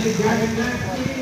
اللي جاي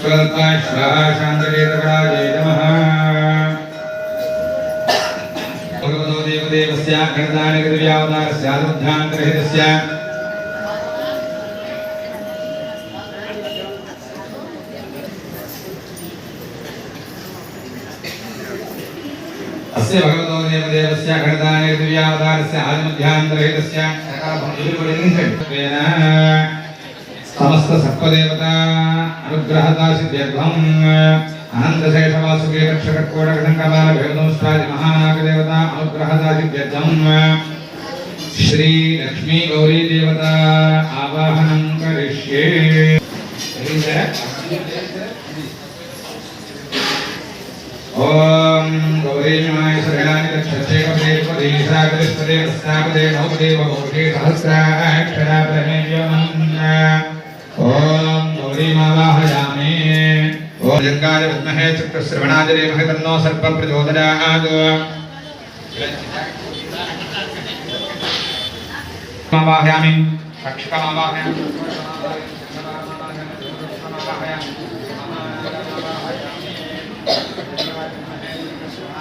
Shalpa Shaha వేదాంతవేదస్య సమస్త సర్వదేవత అనుగ్రహదాసిద్యర్థం అనంతశేషవాసుకే రక్షకకోడకటంకమాల భేదోష్టాది మహానాగదేవత అనుగ్రహదాసిద్యర్థం శ్రీ లక్ష్మీ గౌరీ దేవత ఆవాహనం కరిష్యే. ओम गौरीशमाय सगणानि गच्छत्सेवदेवदेशागरिस्पदे प्रस्तापदे नवदेव भोगे सहस्राक्षरा प्रणेयमन्ना ओम गौरीमावाहयामि ओम जंगाय विद्महे चक्रश्रवणाजले महे तन्नो सर्प प्रचोदयात्। मावाहयामि रक्षकमावाहयामि मावाहयामि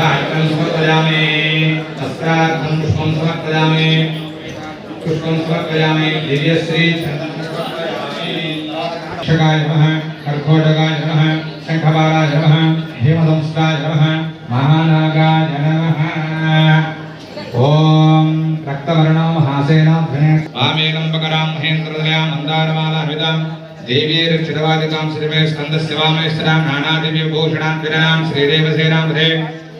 दायकं समर्पयामि वस्त्रार्थं पुष्पं समर्पयामि पुष्पं समर्पयामि, दिव्यश्री क्षकाय नमः कर्कोटकाय नमः, शङ्खबालाय नमः, हेमदंस्ताय नमः, महानागाय नमः। ॐ रक्तवर्णो हासेनाध्वने वामेकम्बकरां महेन्द्रदयां मन्दारमालाभितां देवी रक्षितवादिकां श्रीमे स्कन्दस्य वामेश्वरां नानादिव्यभूषणां विरां श्रीदेवसेनां हृदे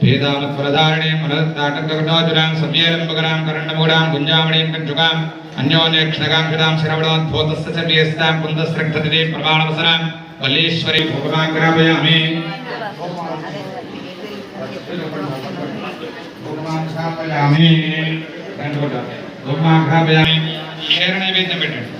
ഏതാമത്ഫലധാരണീം മനതാട്ടകൃതാചുരാം സംയേലംബകരാം കർണമുരാം കുഞ്ഞാമണീം കഞ്ചുകാം അന്യോന്വേക്ഷണകാംക്ഷിതാം ശിരവണോദ്ഭൂതസ്ഥ ചണ്ഡീസ്താം കുന്ദസ്രക്തതിരീം പ്രമാണവസനാം വല്ലീശ്വരീ ഭൂപമാഗ്രാപയാമേ ഭൂപമാഘാപയാമേ ഭൂപമാഘാപയാമേ ക്ഷേരണ നൈവേദ്യം വിട്ടിട്ടുണ്ട്.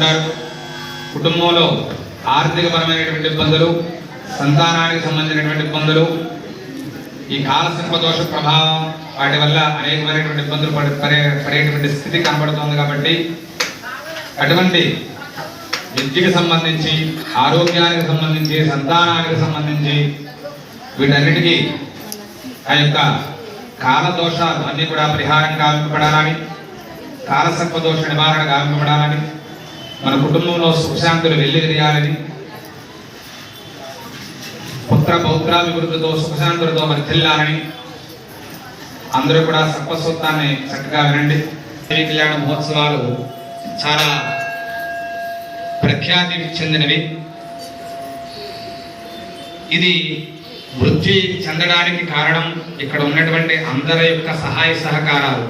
ఉంటారు కుటుంబంలో ఆర్థికపరమైనటువంటి ఇబ్బందులు సంతానానికి సంబంధించినటువంటి ఇబ్బందులు ఈ కాలసర్ప దోష ప్రభావం వాటి వల్ల అనేకమైనటువంటి ఇబ్బందులు పడే పడేటువంటి స్థితి కనబడుతోంది కాబట్టి అటువంటి విద్యకు సంబంధించి ఆరోగ్యానికి సంబంధించి సంతానానికి సంబంధించి వీటన్నిటికీ ఆ యొక్క కాలదోషాలు దోషాలు కూడా పరిహారం గావింపబడాలని కాలసర్పదోష నివారణ గావింపబడాలని మన కుటుంబంలో సుఖశాంతులు వెల్లివిరియాలని పుత్ర పౌత్రాభివృద్ధితో సుఖశాంతులతో వర్ధిల్లాలని అందరూ కూడా సర్పసూత్రాన్ని చక్కగా వినండి. శ్రీ కళ్యాణ మహోత్సవాలు చాలా ప్రఖ్యాతి చెందినవి. ఇది వృద్ధి చెందడానికి కారణం ఇక్కడ ఉన్నటువంటి అందరి యొక్క సహాయ సహకారాలు.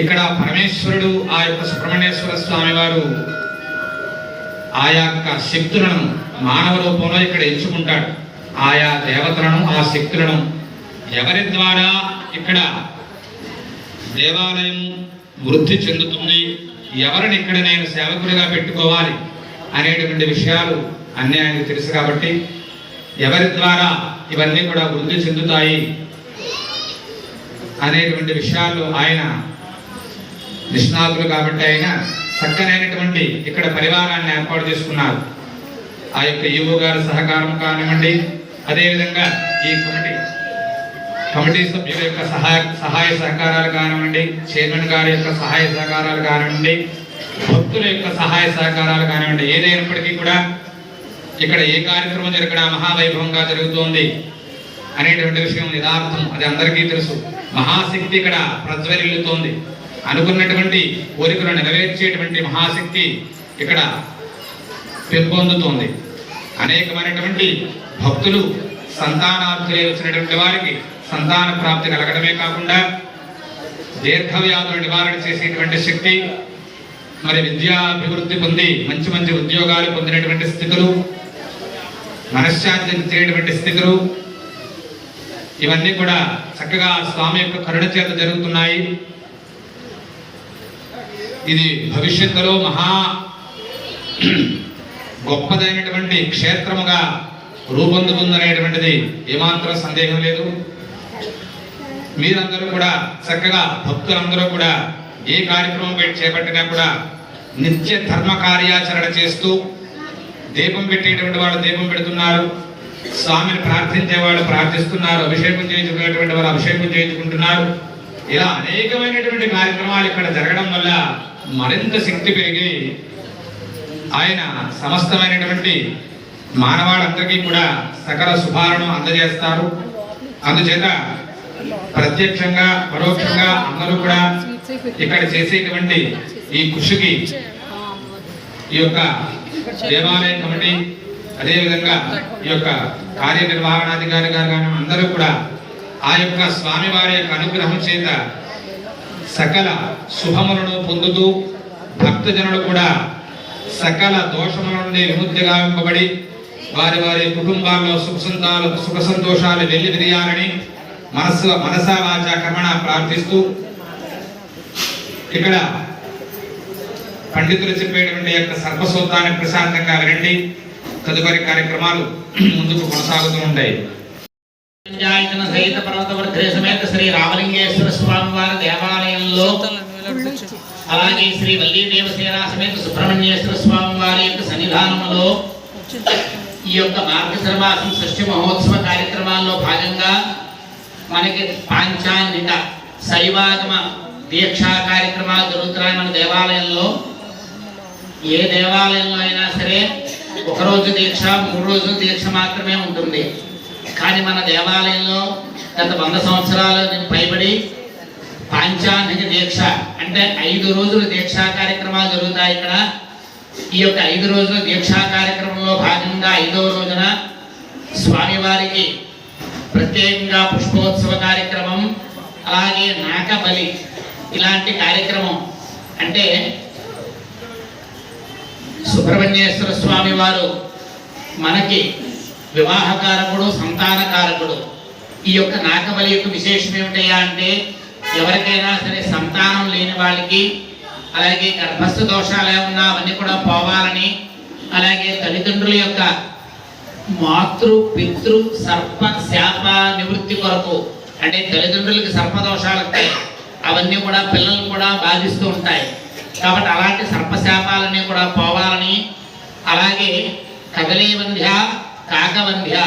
ఇక్కడ పరమేశ్వరుడు ఆ యొక్క సుబ్రహ్మణ్యేశ్వర స్వామి వారు ఆ యొక్క శక్తులను మానవ రూపంలో ఇక్కడ ఎంచుకుంటాడు. ఆయా దేవతలను ఆ శక్తులను ఎవరి ద్వారా ఇక్కడ దేవాలయం వృద్ధి చెందుతుంది ఎవరిని ఇక్కడ నేను సేవకుడిగా పెట్టుకోవాలి అనేటువంటి విషయాలు అన్నీ ఆయనకు తెలుసు కాబట్టి ఎవరి ద్వారా ఇవన్నీ కూడా వృద్ధి చెందుతాయి అనేటువంటి విషయాలు ఆయన నిష్ణాతులు కాబట్టి ఆయన చక్కనైనటువంటి ఇక్కడ పరివారాన్ని ఏర్పాటు చేసుకున్నారు. ఆ యొక్క ఈవో గారి సహకారం కానివ్వండి అదేవిధంగా ఈ కమిటీ కమిటీ సభ్యుల యొక్క సహాయ సహాయ సహకారాలు కానివ్వండి చైర్మన్ గారి యొక్క సహాయ సహకారాలు కానివ్వండి భక్తుల యొక్క సహాయ సహకారాలు కానివ్వండి ఏదైనప్పటికీ కూడా ఇక్కడ ఏ కార్యక్రమం జరగడం మహావైభవంగా జరుగుతోంది అనేటువంటి విషయం యథార్థం. అది అందరికీ తెలుసు. మహాశక్తి ఇక్కడ ప్రజ్వరిల్లుతోంది అనుకున్నటువంటి కోరికను నెరవేర్చేటువంటి మహాశక్తి ఇక్కడ పెంపొందుతోంది. అనేకమైనటువంటి భక్తులు సంతానార్థులే వచ్చినటువంటి వారికి సంతాన ప్రాప్తి కలగడమే కాకుండా దీర్ఘవ్యాధులు నివారణ చేసేటువంటి శక్తి మరి విద్యాభివృద్ధి పొంది మంచి మంచి ఉద్యోగాలు పొందినటువంటి స్థితులు మనశ్శాంతి చేయటువంటి స్థితులు ఇవన్నీ కూడా చక్కగా స్వామి యొక్క కరుణ చేత జరుగుతున్నాయి. ఇది భవిష్యత్తులో మహా గొప్పదైనటువంటి క్షేత్రముగా రూపొందుతుందనేటువంటిది ఏమాత్రం సందేహం లేదు. మీరందరూ కూడా చక్కగా భక్తులందరూ కూడా ఏ కార్యక్రమం పెట్టి చేపట్టినా కూడా నిత్య ధర్మ కార్యాచరణ చేస్తూ దీపం పెట్టేటువంటి వాళ్ళు దీపం పెడుతున్నారు. స్వామిని ప్రార్థించే వాళ్ళు ప్రార్థిస్తున్నారు. అభిషేకం చేయించుకునేటువంటి వాళ్ళు అభిషేకం చేయించుకుంటున్నారు. ఇలా అనేకమైనటువంటి కార్యక్రమాలు ఇక్కడ జరగడం వల్ల మరింత శక్తి పెరిగి ఆయన సమస్తమైనటువంటి మానవాళ్ళందరికీ కూడా సకల శుభాలను అందజేస్తారు. అందుచేత ప్రత్యక్షంగా పరోక్షంగా అందరూ కూడా ఇక్కడ చేసేటువంటి ఈ కృషికి ఈ యొక్క దేవాలయ కమిటీ అదేవిధంగా ఈ యొక్క కార్యనిర్వహణాధికారి గారు కానీ అందరూ కూడా ఆ యొక్క స్వామివారి యొక్క అనుగ్రహం చేత సకల శుభములను పొందుతూ భక్తజనులు కూడా సకల దోషముల నుండి విముక్తి గావింపబడి వారి వారి కుటుంబాల్లో సుఖ సంతాలు సుఖ సంతోషాలు వెళ్ళి విరియాలని మనస్సు మనసా వాచ కర్మణ ప్రార్థిస్తూ ఇక్కడ పండితులు చెప్పేటువంటి యొక్క సర్పసూత్రాన్ని ప్రశాంతంగా వినండి. తదుపరి కార్యక్రమాలు ముందుకు కొనసాగుతూ ఉంటాయి. పంచాయతన సహిత పర్వతవర్ధే సమేత శ్రీ రామలింగేశ్వర స్వామి వారి దేవాలయంలో అలాగే శ్రీ వల్లీ దేవసేన సమేత సుబ్రహ్మణ్యేశ్వర స్వామి వారి యొక్క సన్నిధానంలో ఈ యొక్క మార్గశిర మాసం షష్ఠి మహోత్సవ కార్యక్రమాల్లో భాగంగా మనకి పాంచాన్నిట శైవాగమ దీక్షా కార్యక్రమాలు జరుగుతున్నాయి మన దేవాలయంలో. ఏ దేవాలయంలో అయినా సరే ఒక రోజు దీక్ష మూడు రోజులు దీక్ష మాత్రమే ఉంటుంది. కానీ మన దేవాలయంలో గత వంద సంవత్సరాల పైబడి పాంచాన్నిక దీక్ష అంటే ఐదు రోజుల దీక్షా కార్యక్రమాలు జరుగుతాయి ఇక్కడ. ఈ యొక్క ఐదు రోజుల దీక్షా కార్యక్రమంలో భాగంగా ఐదవ రోజున స్వామివారికి ప్రత్యేకంగా పుష్పోత్సవ కార్యక్రమం అలాగే నాకబలి ఇలాంటి కార్యక్రమం అంటే సుబ్రహ్మణ్యేశ్వర స్వామి వారు మనకి వివాహకారకుడు సంతానకారకుడు. ఈ యొక్క నాగబలి యొక్క విశేషం ఏమిటయ్యా అంటే ఎవరికైనా సరే సంతానం లేని వాళ్ళకి అలాగే గర్భస్థ దోషాలు ఏమన్నా అవన్నీ కూడా పోవాలని అలాగే తల్లిదండ్రుల యొక్క మాతృ పితృ సర్ప శాప నివృత్తి కొరకు అంటే తల్లిదండ్రులకి సర్పదోషాలు వస్తాయి అవన్నీ కూడా పిల్లల్ని కూడా బాధిస్తూ ఉంటాయి. కాబట్టి అలాంటి సర్పశాపాలన్నీ కూడా పోవాలని అలాగే కదలీవంధ్య కాకవంధ్య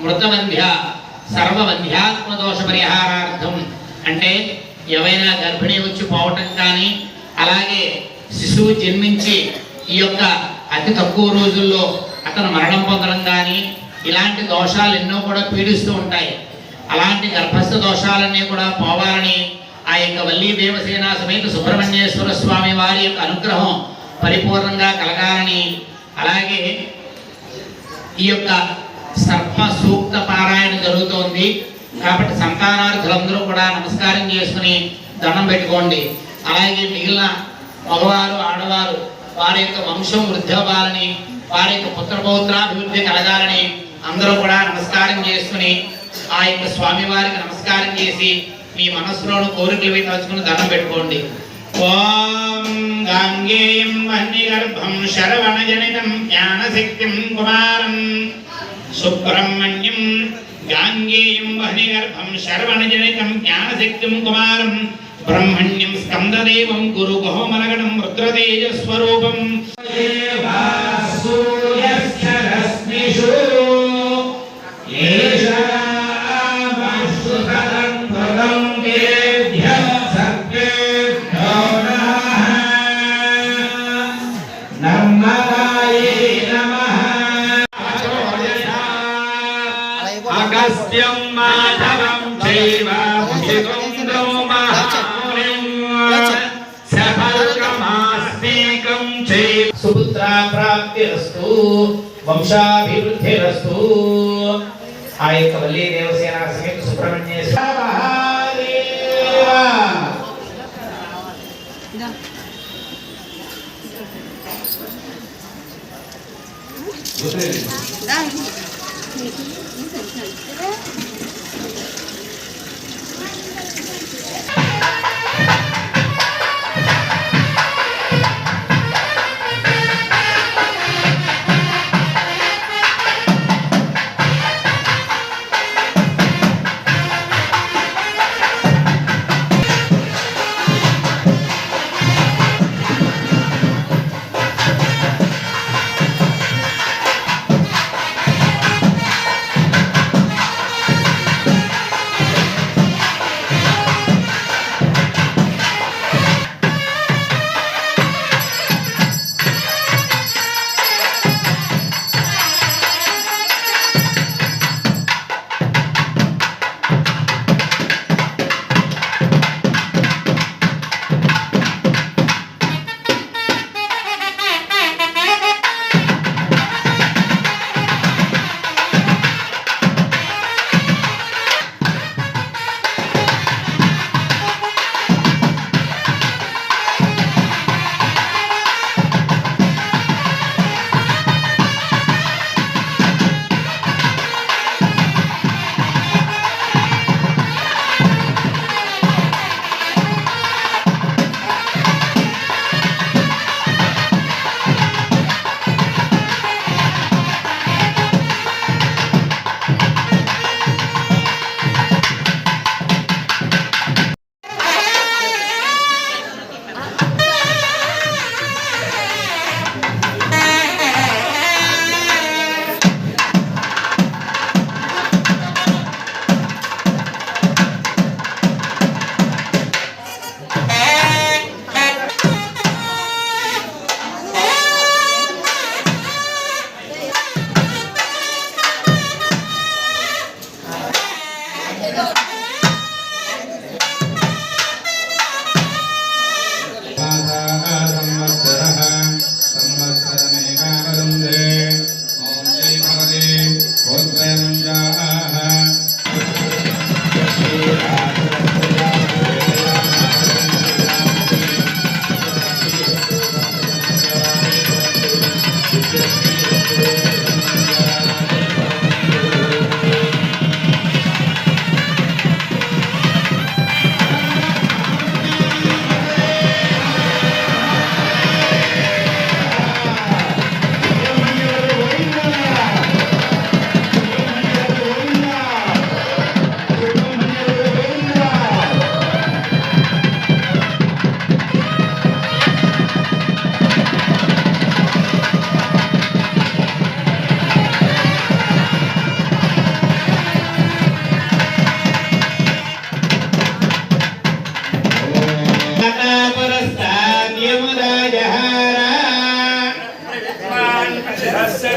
మృతవంధ్య సర్వవంధ్యాత్మ దోష పరిహారార్థం అంటే ఏవైనా గర్భిణీ వచ్చి పోవటం కానీ అలాగే శిశువు జన్మించి ఈ యొక్క అతి తక్కువ రోజుల్లో అతను మరణం పొందడం కానీ ఇలాంటి దోషాలు ఎన్నో కూడా పీడిస్తూ ఉంటాయి. అలాంటి గర్భస్థ దోషాలన్నీ కూడా పోవాలని ఆ యొక్క వల్లీ దేవసేన సమేత సుబ్రహ్మణ్యేశ్వర స్వామి వారి యొక్క అనుగ్రహం పరిపూర్ణంగా కలగాలని అలాగే ఈ యొక్క సర్ప సూక్త పారాయణ జరుగుతోంది. కాబట్టి సంతానార్థులందరూ కూడా నమస్కారం చేసుకుని దండం పెట్టుకోండి. అలాగే మిగిలిన మగవారు ఆడవారు వారి యొక్క వంశం వృద్ధవ్వాలని వారి యొక్క పుత్రపౌత్రాభివృద్ధి కలగాలని అందరూ కూడా నమస్కారం చేసుకుని ఆ యొక్క స్వామి వారికి నమస్కారం చేసి మీ మనస్సులోని కోరికలు అవి తలుచుకుని దండం పెట్టుకోండి. ఓం గాంగేయం వన్యగర్భం శరవణజనితం జ్ఞానశక్తిం కుమారం. సుబ్రహ్మణ్యం గాంగేయం వహ్నిగర్భం శర్వణజనితం జ్ఞానశక్తిం కుమారం బ్రహ్మణ్యం స్కందదేవం గురు బహుమలగణం రుద్రతేజస్వరూపం हस्त्यं माधवं चैव मुखिकुन्दौ महामुनिं सफलकमास्तीकं चैव सुपुत्रा प्राप्तिरस्तु వంశాభివృద్ధిరస్తు ఆ యొక్క వల్లీ దేవసేన సమేత సుబ్రహ్మణ్యేశ్వర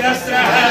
तमेवं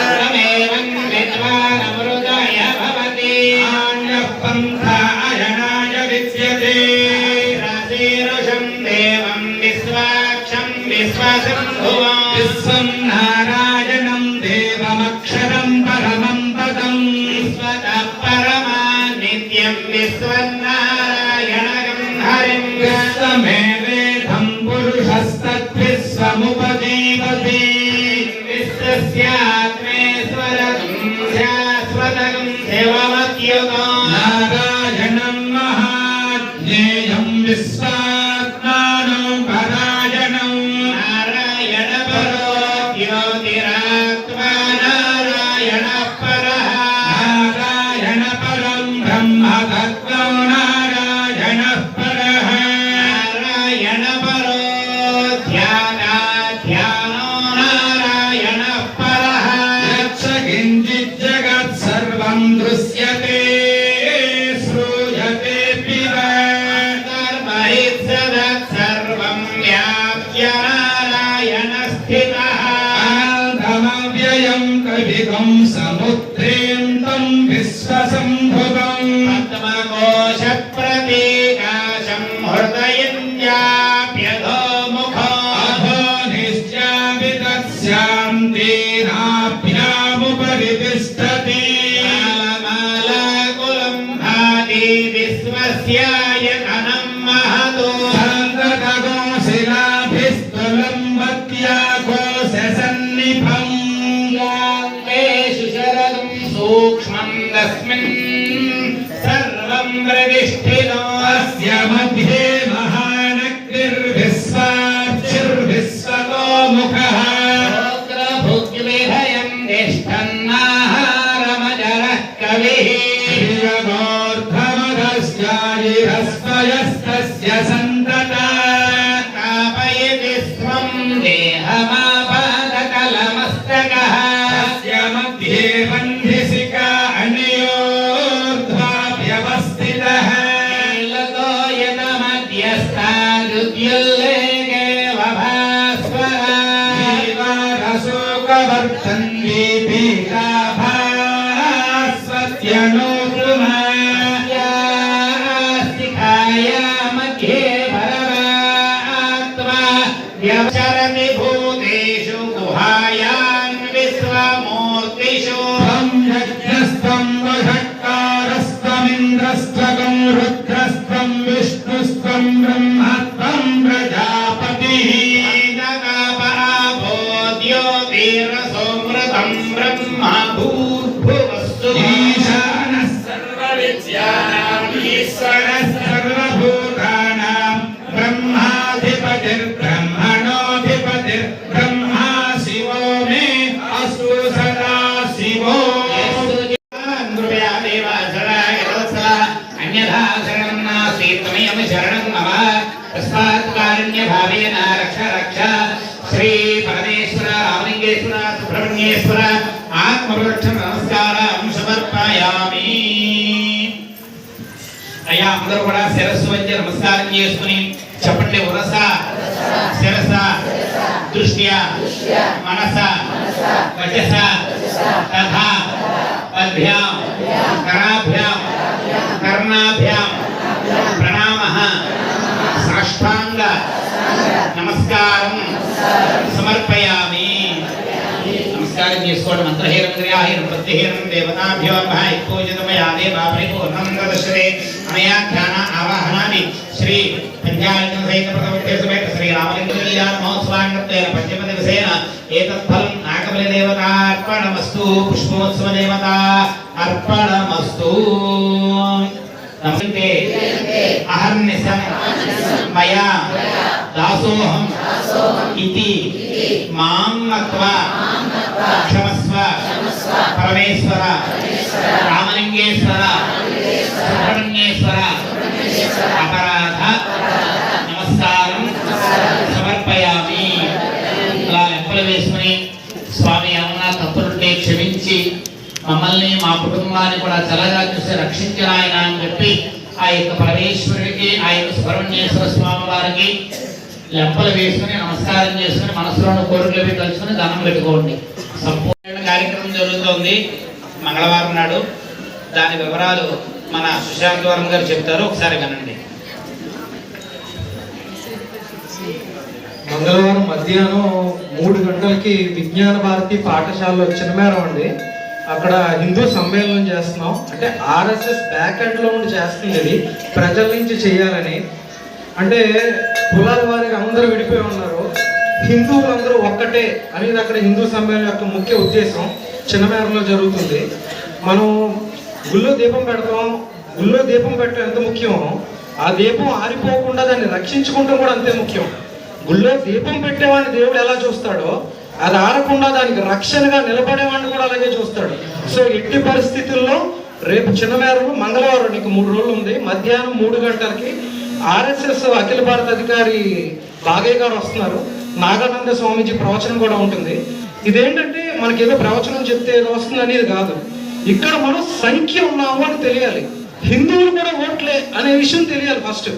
विश्वस्यायतनं महतो తస్మాత్కారుణ్యభావేన రక్ష రక్ష శ్రీ పరమేశ్వర రామలింగేశ్వర సుబ్రహ్మణ్యేశ్వర ఆత్మవృక్ష నమస్కారం సమర్పయామి అయ్యా అందరూ కూడా శిరస్సు వచ్చి నమస్కారం చేసుకుని చెప్పండి ఉరస శిరస దృష్ట్యా మనస వచస తథా పద్భ్యాం కరాభ్యాం కర్ణాభ్యాం నమస్కారం. సమర్పయామి. నమస్కారం చేసుకోవడం మంత్రహీనం క్రియాహీనం ప్రత్యహీనం దేవతాభ్యో నమః పూజితమయా దేవా పరిపూర్ణం అనయా ధ్యాన ఆవాహనాన్ని శ్రీ పంచాయతన సహిత ప్రథమ సమేత శ్రీ రామలింగ కళ్యాణ మహోత్సవాంగత్వేన పంచమ దివసేన ఏతత్ ఫలం నాగబలి దేవతార్పణమస్తు పుష్పోత్సవ దేవత అర్పణమస్తు నమస్తే. అహర్నిశం మయా దాసోహం ఇది మాం మత్వ క్షమస్వ పరమేశ్వర రామలింగేశ్వర సుబ్రహ్మణ్యేశ్వర అపరాధ నమస్కారం సమర్పయామి ఇలా లెక్కలు వేసుకుని స్వామి ఏమన్నా తప్పులుంటే క్షమించి మమ్మల్ని మా కుటుంబాన్ని కూడా చల్లగా చూసి రక్షించిన ఆయన అని చెప్పి ఆ యొక్క పరమేశ్వరుడికి ఆ యొక్క సుబ్రహ్మణ్యేశ్వర స్వామి వారికి లెంపలు వేసుకుని నమస్కారం చేసుకుని మనసులోని కోరికలు తలుచుకుని దానం పెట్టుకోండి. సంపూర్ణ కార్యక్రమం జరుగుతోంది మంగళవారం నాడు. దాని వివరాలు మన సుశాంత్ వర్మ గారు చెప్తారు. ఒకసారి వినండి. మంగళవారం మధ్యాహ్నం మూడు గంటలకి విజ్ఞాన భారతి పాఠశాలలో చిన్నమేరం అండి. అక్కడ హిందూ సమ్మేళనం చేస్తున్నాం. అంటే ఆర్ఎస్ఎస్ బ్యాక్ ఎండ్లో ఉండి చేస్తుంది ఇది ప్రజల నుంచి చేయాలని. అంటే కులాల వారికి అందరూ విడిపోయి ఉన్నారు. హిందువులందరూ ఒక్కటే అనేది అక్కడ హిందూ సమ్మేళనం యొక్క ముఖ్య ఉద్దేశం. చిన్నమేరంలో జరుగుతుంది. మనం గుళ్ళో దీపం పెడతాం. గుళ్ళో దీపం పెట్టడం ఎంత ముఖ్యమో ఆ దీపం ఆరిపోకుండా దాన్ని రక్షించుకుంటాం కూడా అంతే ముఖ్యం. గుళ్ళో దీపం పెట్టేవాడిని దేవుడు ఎలా చూస్తాడో అది ఆడకుండా దానికి రక్షణగా నిలబడేవాడిని కూడా అలాగే చూస్తాడు. సో ఎట్టి పరిస్థితుల్లో రేపు చిన్నమేరకు మంగళవారం నీకు మూడు రోజులు ఉంది. మధ్యాహ్నం మూడు గంటలకి ఆర్ఎస్ఎస్ అఖిల భారత అధికారి బాగయ్య గారు వస్తున్నారు. నాగానంద స్వామీజీ ప్రవచనం కూడా ఉంటుంది. ఇదేంటంటే మనకి ఏదో ప్రవచనం చెప్తే ఏదో వస్తుంది అనేది కాదు. ఇక్కడ మనం సంఖ్య ఉన్నాము అని తెలియాలి. హిందువులు కూడా ఓట్లే అనే విషయం తెలియాలి ఫస్ట్.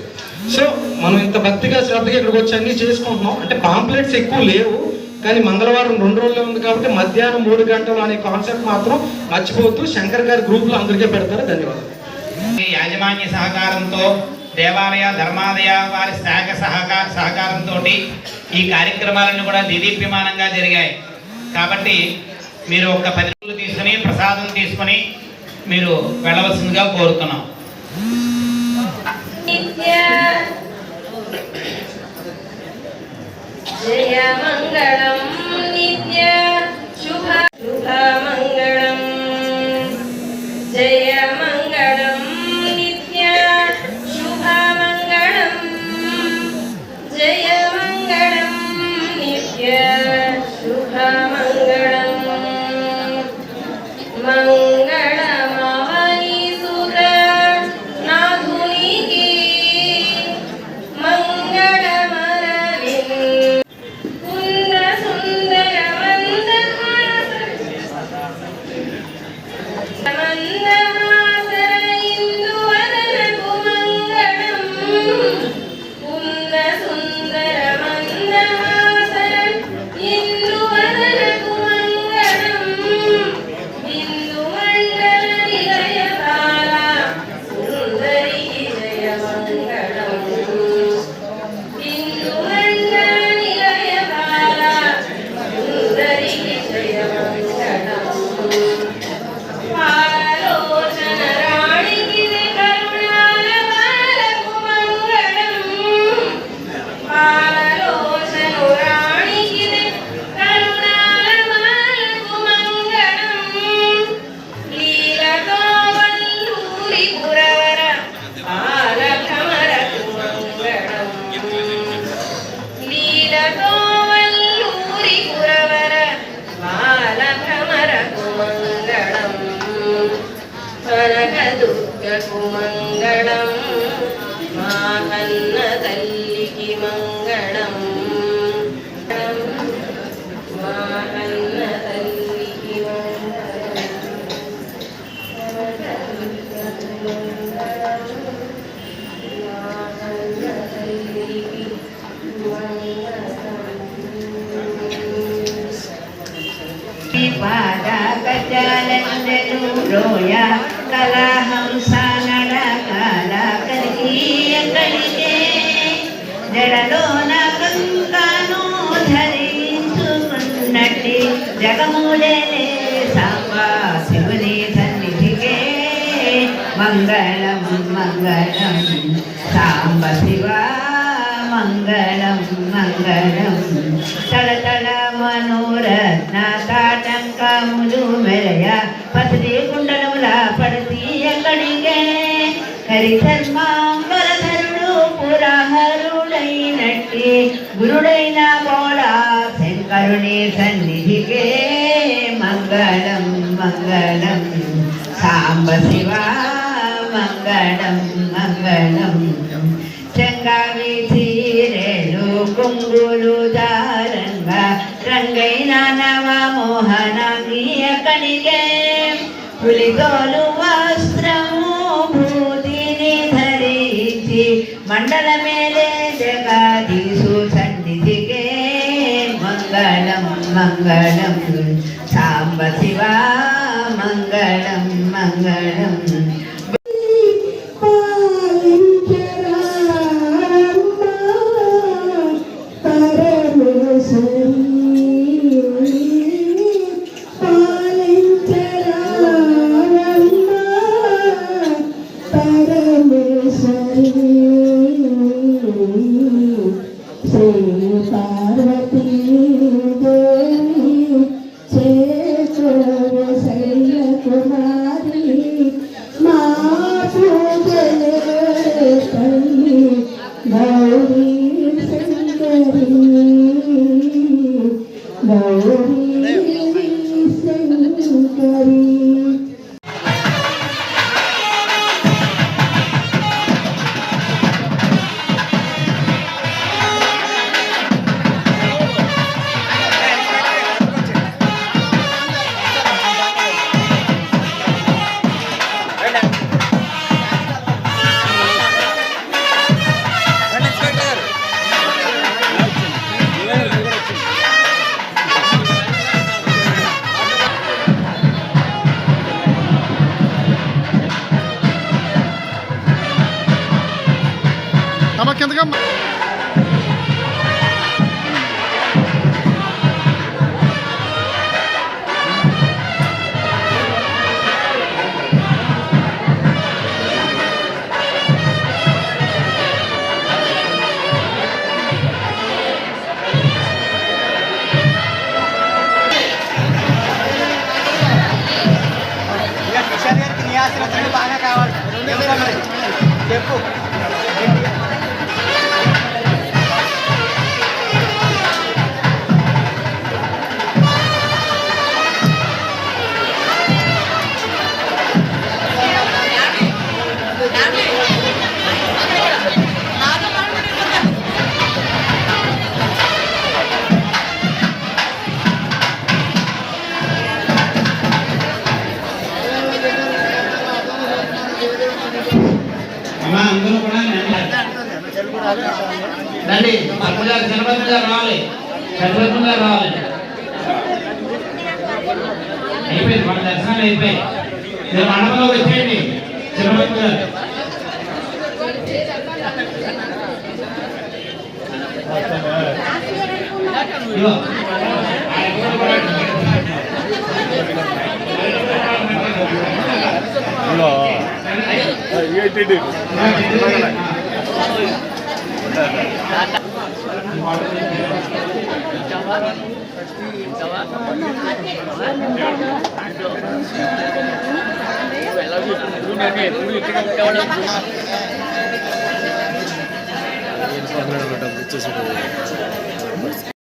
సో మనం ఇంత భక్తిగా శ్రద్ధగా ఇక్కడికి వచ్చి అన్ని చేసుకుంటున్నాం. అంటే పాంప్లెట్స్ ఎక్కువ లేవు. కానీ మంగళవారం రెండు రోజులే ఉంది కాబట్టి మధ్యాహ్నం మూడు గంటలు అనే కాన్సెప్ట్ మాత్రం మర్చిపోతూ శంకర్ గారి గ్రూప్లో అందరికీ పెడతారు. ధన్యవాదాలు. ఈ యాజమాన్య సహకారంతో దేవాలయ ధర్మాలయ వారి శాఖ సహకార సహకారంతో ఈ కార్యక్రమాలన్నీ కూడా నిదీప్యమానంగా జరిగాయి. కాబట్టి మీరు ఒక పది రోజులు తీసుకుని ప్రసాదం తీసుకుని మీరు వెళ్ళవలసిందిగా కోరుతున్నాం. నిత్య జయ మంగళం నిత్య శుభ పాదకజాలందరూ రోయ కలహంస నడకాల కలిగి ఎక్కడికే జడలోన కంకాను ధరించుకున్నట్టి జగములే సాంబా శివుని సన్నిధికే మంగళం మంగళం. సాంబ శివ మంగళం మంగళం. మనోరత్న తాటంకములు మెలయ పసిడి కుండలముల పడతి ఎక్కడికే హరి ధర్మాంబరధరుడు పురహరుడైనట్టి గురుడైన బోళా శంకరుని సన్నిధికే మంగళం మంగళం సాంబ శివ మంగళం మంగళం చెంగావి చీరెలు కొంగులు దారంగా రంగైన నవ మోహనాంగి వస్త్రము భూతిని ధరించి మండల మేలే జగదీసు సన్నిధికే. మంగళం మంగళం సాంబ శివ మంగళం మంగళం. అమ్మా అందరూ కూడా నెమ్మది. రండి పద్మ గారు గారు రావాలి. చంద్రపద్మ గారు రావాలి. అయిపోయింది మన దర్శనాలు అయిపోయాయి. మీరు మండపంలోకి వచ్చేయండి చంద్రపద్మ గారు. ఇదిగో. వచ్చేసి